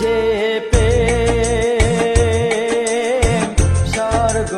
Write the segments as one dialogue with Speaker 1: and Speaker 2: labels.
Speaker 1: যে পে স্বর্গ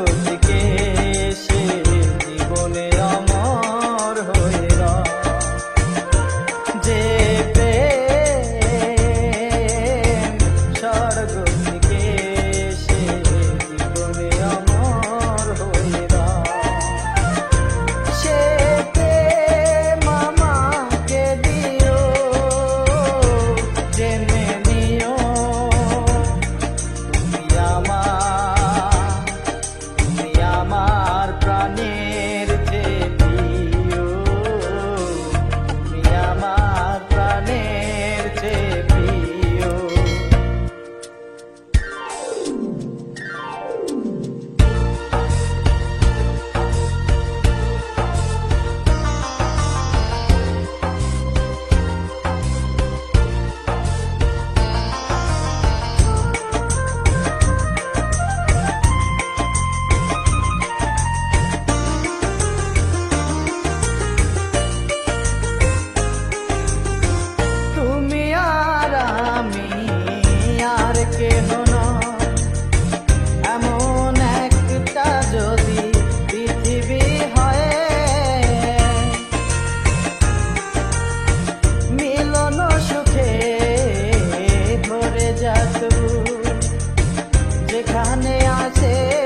Speaker 1: যেখানে আছে।